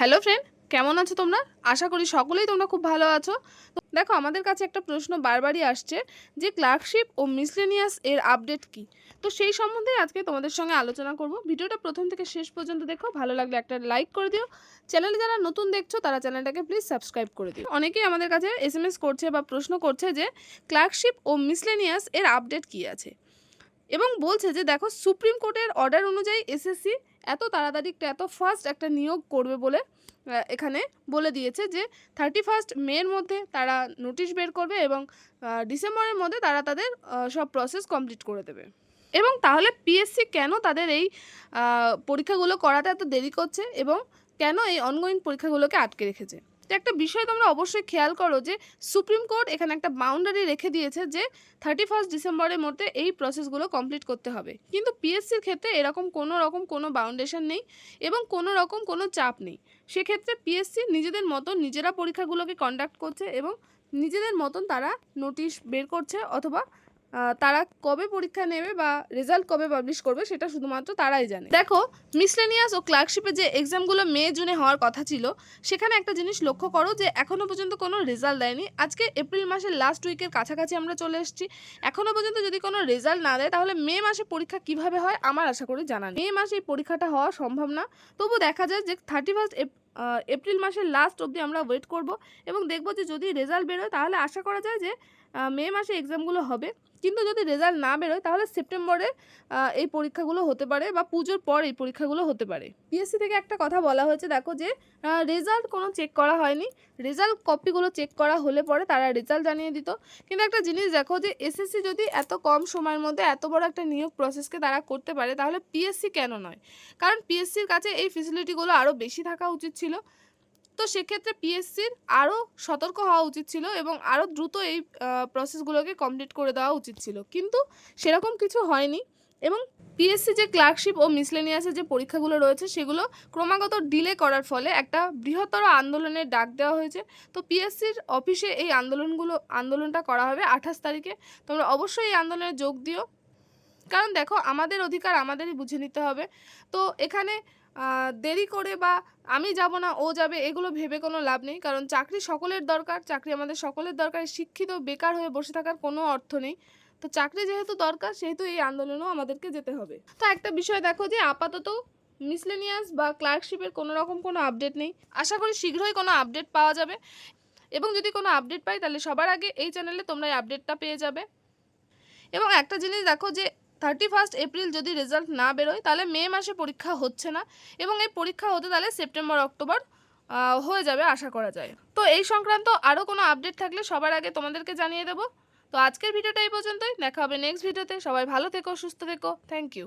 Hello friend কেমন আছো তোমরা? আশা করি সকলেই তোমরা খুব ভালো আছো। তো দেখো, আমাদের কাছে একটা প্রশ্ন বারবারই আসছে যে ক্লার্কশিপ ও মিসলেনিয়াস এর আপডেট কি? তো সেই সম্বন্ধে আজকে তোমাদের সঙ্গে আলোচনা করব। ভিডিওটা প্রথম থেকে শেষ পর্যন্ত দেখো, ভালো লাগলে একটা লাইক করে দিও। চ্যানেলে যারা নতুন দেখছ, তারা চ্যানেলটাকে প্লিজ সাবস্ক্রাইব করে দিও। অনেকেই আমাদের কাছে এস করছে বা প্রশ্ন করছে যে ক্লার্কশিপ ও মিসলেনিয়াস এর আপডেট কি আছে? এবং বলছে যে দেখো, সুপ্রিম কোর্টের অর্ডার অনুযায়ী এসএসসি এত তাড়াতাড়ি এত ফাস্ট একটা নিয়োগ করবে বলে এখানে বলে দিয়েছে যে থার্টি ফার্স্ট মের মধ্যে তারা নোটিশ বের করবে এবং ডিসেম্বরের মধ্যে তারা তাদের সব প্রসেস কমপ্লিট করে দেবে। এবং তাহলে পিএসসি কেন তাদের এই পরীক্ষাগুলো করাতে এত দেরি করছে এবং কেন এই অনগোয়িং পরীক্ষাগুলোকে আটকে রেখেছে? তো একটা বিষয় তোমরা অবশ্যই খেয়াল করো যে সুপ্রিম কোর্ট এখানে একটা বাউন্ডারি রেখে দিয়েছে যে থার্টি ফার্স্ট ডিসেম্বরের মধ্যে এই প্রসেসগুলো কমপ্লিট করতে হবে। কিন্তু পিএসসির ক্ষেত্রে এরকম কোনো রকম কোনো বাউন্ডেশন নেই এবং কোনো রকম কোনো চাপ নেই। সেক্ষেত্রে পিএসসি নিজেদের মতন নিজেরা পরীক্ষাগুলোকে কন্ডাক্ট করছে এবং নিজেদের মতন তারা নোটিশ বের করছে অথবা তারা কবে পরীক্ষা নেবে বা রেজাল্ট কবে পাবলিশ করবে সেটা শুধুমাত্র তারাই জানে। দেখো মিসলেনিয়াস ও ক্লার্কশিপের যে এক্সামগুলো মে জুনে হওয়ার কথা ছিল, সেখানে একটা জিনিস লক্ষ্য করো যে এখনও পর্যন্ত কোনো রেজাল্ট দেয়নি। আজকে এপ্রিল মাসের লাস্ট উইকের কাছাকাছি আমরা চলে এসেছি। এখনও পর্যন্ত যদি কোনো রেজাল্ট না দেয়, তাহলে মে মাসে পরীক্ষা কীভাবে হয় আমার আশা করি জানা মে মাসে এই পরীক্ষাটা হওয়া সম্ভব না। তবু দেখা যায় যে থার্টি ফার্স্ট এপ্রিল মাসের লাস্ট অবধি আমরা ওয়েট করব এবং দেখব যে যদি রেজাল্ট বেরোয়, তাহলে আশা করা যায় যে মে মাসে এক্সামগুলো হবে। কিন্তু যদি রেজাল্ট না বেরোয়, তাহলে সেপ্টেম্বরে এই পরীক্ষাগুলো হতে পারে বা পুজোর পর এই পরীক্ষাগুলো হতে পারে। পিএসসি থেকে একটা কথা বলা হয়েছে, দেখো যে রেজাল্ট কোনো চেক করা হয়নি। রেজাল্ট কপিগুলো চেক করা হলে পরে তারা রেজাল্ট জানিয়ে দিত। কিন্তু একটা জিনিস দেখো যে এসএসসি যদি এত কম সময়ের মধ্যে এত বড় একটা নিয়োগ প্রসেসকে তারা করতে পারে, তাহলে পিএসসি কেন নয়? কারণ পিএসসির কাছে এই ফেসিলিটিগুলো আরও বেশি থাকা উচিত ছিল। তো সেক্ষেত্রে পিএসসির আরও সতর্ক হওয়া উচিত ছিল এবং আরও দ্রুত এই প্রসেসগুলোকে কমপ্লিট করে দেওয়া উচিত ছিল। কিন্তু সেরকম কিছু হয়নি এবং পিএসসি যে ক্লার্কশিপ ও মিসলেনিয়াসের যে পরীক্ষাগুলো রয়েছে সেগুলো ক্রমাগত ডিলে করার ফলে একটা বৃহত্তর আন্দোলনের ডাক দেওয়া হয়েছে। তো পিএসসির অফিসে এই আন্দোলনগুলো, আন্দোলনটা করা হবে আঠাশ তারিখে। তোমরা অবশ্যই এই আন্দোলনে যোগ দিও। কারণ দেখো, আমাদের অধিকার আমাদেরই বুঝে নিতে হবে। তো এখানে দেরি করে বা আমি যাব না, ও যাবে, এগুলো ভেবে কোনো লাভ নেই। কারণ চাকরি সকলের দরকার, চাকরি আমাদের সকলের দরকার, শিক্ষিত, বেকার হয়ে বসে থাকার কোনো অর্থ নেই। তো চাকরি যেহেতু দরকার, সেহেতু এই আন্দোলনেও আমাদেরকে যেতে হবে। তো একটা বিষয় দেখো যে, আপাতত মিসলেনিয়াস বা ক্লার্কশিপের কোনো রকম কোনো আপডেট নেই। আশা করি শীঘ্রই কোনো আপডেট পাওয়া যাবে। এবং যদি কোনো আপডেট পাই, তাহলে সবার আগে এই চ্যানেলে তোমরা এই আপডেটটা পেয়ে যাবে। এবং একটা জিনিস দেখো যে থার্টি ফার্স্ট এপ্রিল যদি রেজাল্ট না বেরোয়, তাহলে মে মাসে পরীক্ষা হচ্ছে না এবং এই পরীক্ষা হতে তাহলে সেপ্টেম্বর, অক্টোবর হয়ে যাবে আশা করা যায়। তো এই সংক্রান্ত আরও কোনো আপডেট থাকলে সবার আগে তোমাদেরকে জানিয়ে দেবো। তো আজকের ভিডিওটা এই পর্যন্তই। দেখা হবে নেক্সট ভিডিওতে। সবাই ভালো থেকো, সুস্থ থেকো। Thank you